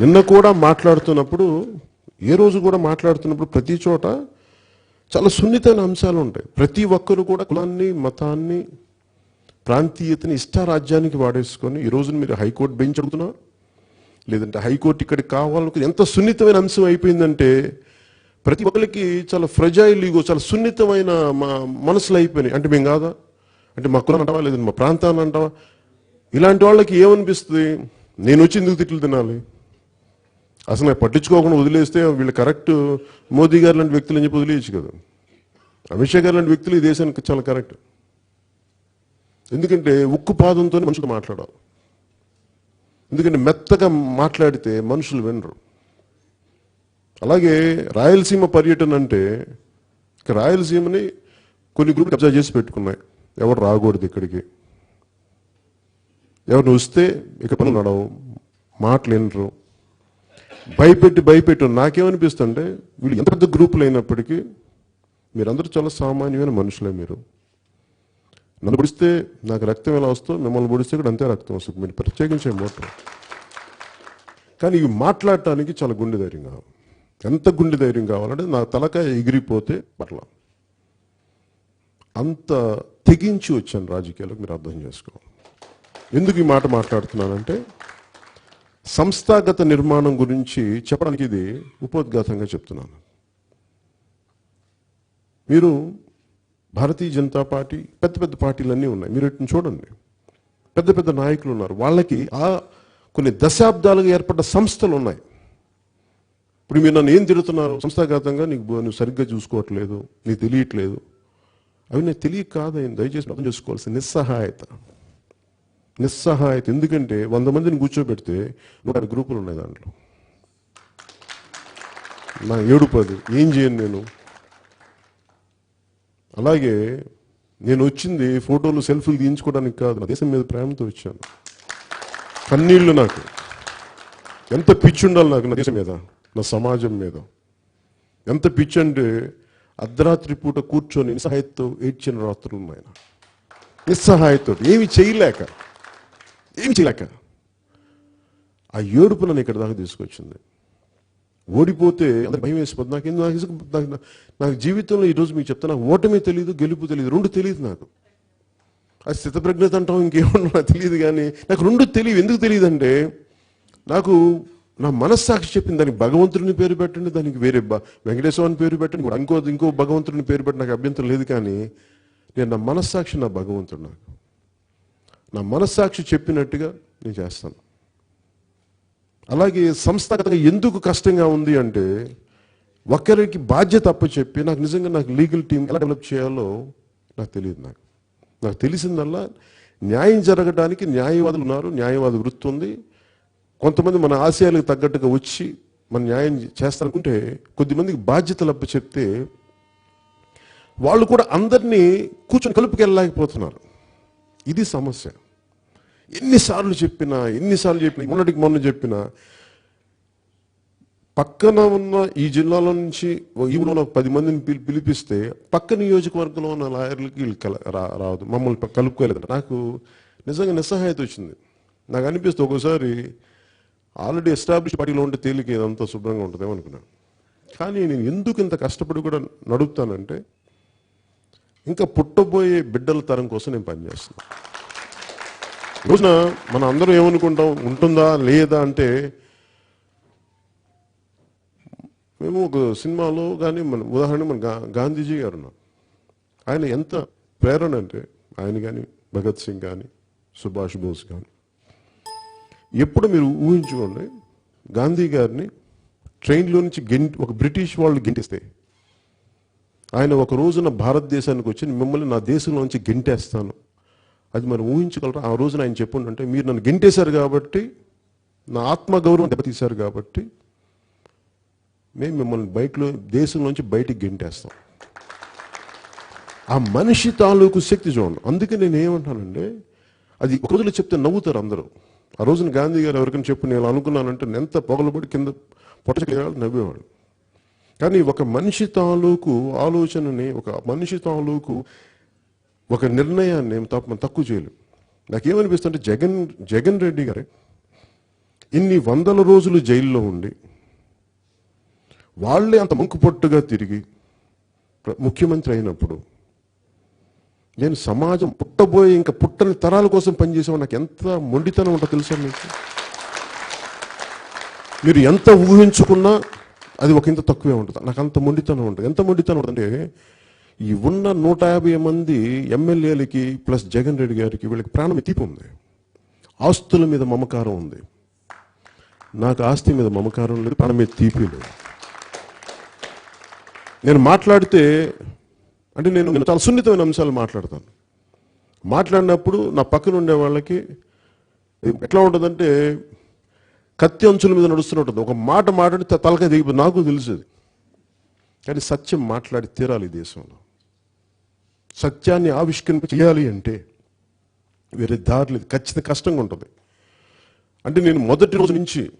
నిన్న కూడా మాట్లాడుతున్నప్పుడు ఏ రోజు కూడా మాట్లాడుతున్నప్పుడు ప్రతి చోట చాలా సున్నితమైన అంశాలు ఉంటాయి. ప్రతి ఒక్కరు కూడా కులాన్ని మతాన్ని ప్రాంతీయతని ఇష్టారాజ్యానికి వాడేసుకొని ఈ రోజున మీరు హైకోర్టు బెంచ్ అడుగుతున్నారు లేదంటే హైకోర్టు ఇక్కడికి కావాలనుకుని ఎంత సున్నితమైన అంశం అయిపోయిందంటే ప్రతి ఒక్కరికి చాలా ఫ్రజైల్ ఈగో చాలా సున్నితమైన మా మనసులు అయిపోయినాయి. అంటే మేము కాదా? అంటే మా కులం అంటావా? లేదంటే మా ప్రాంతాన్ని అంటావా? ఇలాంటి వాళ్ళకి ఏమనిపిస్తుంది? నేను వచ్చి ఎందుకు తిట్లు తినాలి? అసలు నాకు పట్టించుకోకుండా వదిలేస్తే వీళ్ళు కరెక్ట్ మోదీ గారు లాంటి వ్యక్తులు అని చెప్పి వదిలేయచ్చు కదా. అమిత్ షా గారు లాంటి వ్యక్తులు ఈ దేశానికి చాలా కరెక్ట్. ఎందుకంటే ఉక్కు పాదంతో మనుషులు మాట్లాడాలి. ఎందుకంటే మెత్తగా మాట్లాడితే మనుషులు వినరు. అలాగే రాయలసీమ పర్యటన అంటే ఇక రాయలసీమని కొన్ని గ్రూపులు కబ్జా చేసి పెట్టుకున్నాయి. ఎవరు రాకూడదు ఇక్కడికి. ఎవరిని వస్తే ఇక పనులు నడవు. మాటలు వినరు భయపెట్టి భయపెట్టు నాకేమనిపిస్తుంటే వీళ్ళు ఎంత పెద్ద గ్రూపులు అయినప్పటికీ మీరందరూ చాలా సామాన్యమైన మనుషులే మీరు. నన్ను పొడిస్తే నాకు రక్తం ఎలా వస్తుందో మిమ్మల్ని పొడిస్తే కూడా అంతే రక్తం వస్తుంది. మీరు ప్రత్యేకించే మోటార్ కానీ ఇవి మాట్లాడటానికి చాలా గుండె ధైర్యం కావాలి. ఎంత గుండె ధైర్యం కావాలంటే నా తలకాయ ఎగిరిపోతే పట్ల అంత తెగించి వచ్చాను రాజకీయాలకు మీరు అర్థం చేసుకోవాలి. ఎందుకు ఈ మాట మాట్లాడుతున్నానంటే సంస్థాగత నిర్మాణం గురించి చెప్పడానికి ఇది ఉపోద్ఘాతంగా చెప్తున్నాను. మీరు భారతీయ జనతా పార్టీ పెద్ద పెద్ద పార్టీలన్నీ ఉన్నాయి. మీరు వీటిని చూడండి. పెద్ద పెద్ద నాయకులు ఉన్నారు. వాళ్ళకి ఆ కొన్ని దశాబ్దాలుగా ఏర్పడ్డ సంస్థలు ఉన్నాయి. ఇప్పుడు మీరు నన్ను ఏం తిడుతున్నారు? సంస్థాగతంగా నీకు నువ్వు సరిగ్గా చూసుకోవట్లేదు నీకు తెలియట్లేదు. అవి నేను తెలియక కాదని దయచేసి అర్థం చేసుకోవాల్సిన నిస్సహాయత. నిస్సహాయత. ఎందుకంటే వంద మందిని కూర్చోబెడితే నూట గ్రూపులు ఉన్నాయి దాంట్లో. నా ఏడు పది ఏం చేయను నేను? అలాగే నేను వచ్చింది ఫోటోలు సెల్ఫీలు తీయించుకోవడానికి కాదు. నా దేశం మీద ప్రేమతో వచ్చాను. కన్నీళ్ళు నాకు. ఎంత పిచ్చి ఉండాలి నాకు నా దేశం మీద నా సమాజం మీద. ఎంత పిచ్చి అంటే అర్ధరాత్రి పూట కూర్చొని నిస్సహాయతతో ఏడ్చిన రాత్రులు ఉన్నాయి నిస్సహాయతో ఏమి చేయలేక. ఏమి చేయలేక? ఆ ఏడుపు నన్ను ఇక్కడ దాకా తీసుకొచ్చింది. ఓడిపోతే అందరికి భయం వేసిపోతుంది నాకు ఎందుకు- నాకు నాకు- జీవితంలో ఈరోజు మీకు చెప్తా నాకు ఓటమి తెలియదు గెలుపు తెలియదు రెండు తెలియదు నాకు. అది స్థితప్రజ్ఞత అంటాం ఇంకేమన్నా నాకు తెలియదు కానీ నాకు రెండు తెలియదు ఎందుకు తెలియదు అంటే నాకు నా మనస్సాక్షి చెప్పింది దానికి భగవంతుడిని పేరు పెట్టండి దానికి వేరే వెంకటేశ్వరని పేరు పెట్టండి ఇంకో ఇంకో భగవంతుడిని పేరు పెట్టి నాకు అభ్యంతరం లేదు కానీ నేను నా మనస్సాక్షి నా భగవంతుడు నాకు. నా మనస్సాక్షి చెప్పినట్టుగా నేను చేస్తాను. అలాగే సంస్థాగతంగా ఎందుకు కష్టంగా ఉంది అంటే ఒకరికి బాధ్యత అప్పచెప్పి నాకు నిజంగా నాకు లీగల్ టీం ఎలా డెవలప్ చేయాలో నాకు తెలియదు నాకు. నాకు తెలిసిందల్లా న్యాయం జరగడానికి న్యాయవాదులు ఉన్నారు న్యాయవాద వృత్తి ఉంది. కొంతమంది మన ఆశయాలకు తగ్గట్టుగా వచ్చి మన న్యాయం చేస్తారనుకుంటే కొద్దిమందికి బాధ్యతలు అప్పచెప్తే వాళ్ళు కూడా అందరినీ కూర్చొని కలుపుకెళ్ళలేకపోతున్నారు. ఇది సమస్య. ఎన్నిసార్లు చెప్పినా ఎన్నిసార్లు చెప్పినా మొన్నటికి మొన్న చెప్పినా పక్కన ఉన్న ఈ జిల్లాలో నుంచి ఈవిడ పది మందిని పిలి- పిలిపిస్తే పక్క నియోజకవర్గంలో ఉన్న లాయర్లకి వీళ్ళు కల రా- రావద్దు. మమ్మల్ని కలుపుకోలేదు నాకు నిజంగా నిస్సహాయత వచ్చింది. నాకు అనిపిస్తే ఒకసారి ఆల్రెడీ ఎస్టాబ్లిష్ పార్టీలో ఉంటే తేలిక ఇదంతా శుభ్రంగా ఉంటుందేమో అనుకున్నాను. కానీ నేను ఎందుకు ఇంత కష్టపడి కూడా నడుపుతానంటే ఇంకా పుట్టబోయే బిడ్డల తరం కోసం నేను పనిచేస్తున్నాను రోజున మన అందరం ఏమనుకుంటాం? ఉంటుందా? లేదా అంటే మేము ఒక సినిమాలో కానీ మన ఉదాహరణ మన గాంధీజీ గారు ఉన్నారు. ఆయన ఎంత ప్రేరణ అంటే ఆయన కానీ భగత్ సింగ్ కానీ సుభాష్ బోస్ కానీ. ఎప్పుడు మీరు ఊహించుకోండి గాంధీ గారిని ట్రైన్లో నుంచి గెంటి ఒక బ్రిటిష్ వాళ్ళు గెంటిస్తే ఆయన ఒక రోజున భారతదేశానికి వచ్చి మిమ్మల్ని నా దేశంలోంచి గెంటేస్తాను. అది మనం ఊహించగలరా? ఆ రోజున ఆయన చెప్పుండంటే మీరు నన్ను గెంటేశారు కాబట్టి నా ఆత్మగౌరవం దెబ్బతీశారు కాబట్టి మేము మిమ్మల్ని బయటలో దేశంలోంచి బయటికి గెంటేస్తాం. ఆ మనిషి తాలూకు శక్తి చూడండి. అందుకే నేను ఏమంటానంటే అది ఒక రోజులో చెప్తే నవ్వుతారు అందరూ. ఆ రోజున గాంధీ గారు ఎవరికైనా చెప్పు నేను అనుకున్నానంటే ఎంత పొగలబడి కింద పొట్టచెక్కేవాళ్ళు నవ్వేవాడు. కానీ ఒక మనిషి తాలూకు ఆలోచనని ఒక మనిషి తాలూకు ఒక నిర్ణయాన్ని తప్ప తక్కువ చేయలేం. నాకేమనిపిస్తుంటే జగన్ జగన్ రెడ్డి గారే ఇన్ని వందల రోజులు జైల్లో ఉండి వాళ్ళే అంత మంకుపొట్టుగా తిరిగి ప్ర- ముఖ్యమంత్రి అయినప్పుడు నేను సమాజం పుట్టబోయే ఇంకా పుట్టని తరాల కోసం పనిచేసావు నాకు ఎంత మొండితనం ఉంటుందో తెలుసా మీకు? మీరు ఎంత ఊహించుకున్నా అది ఒక ఇంత తక్కువే ఉంటుంది. నాకు అంత మొండితనం ఉంటుంది. ఎంత మొండితనం ఉంటుంది అంటే ఈ ఉన్న నూట యాభై మంది ఎమ్మెల్యేలకి ప్లస్ జగన్ రెడ్డి గారికి వీళ్ళకి ప్రాణం తీపి ఉంది. ఆస్తుల మీద మమకారం ఉంది. నాకు ఆస్తి మీద మమకారం లేదు ప్రాణం మీద తీపి లేదు. నేను మాట్లాడితే అంటే నేను చాలా సున్నితమైన అంశాలు మాట్లాడతాను. మాట్లాడినప్పుడు నా పక్కన ఉండే వాళ్ళకి ఎట్లా ఉంటుందంటే కత్తి అంచుల మీద నడుస్తూనే ఉంటుంది. ఒక మాట మాట్లాడితే తలకాయ దిగిపోతుంది నాకు తెలుసు కానీ సత్యం మాట్లాడి తీరాలి ఈ దేశంలో. సత్యాన్ని ఆవిష్కరింప చేయాలి అంటే వేరే దారి లేదు. ఖచ్చితంగా కష్టంగా ఉంటుంది. అంటే నేను మొదటి రోజు నుంచి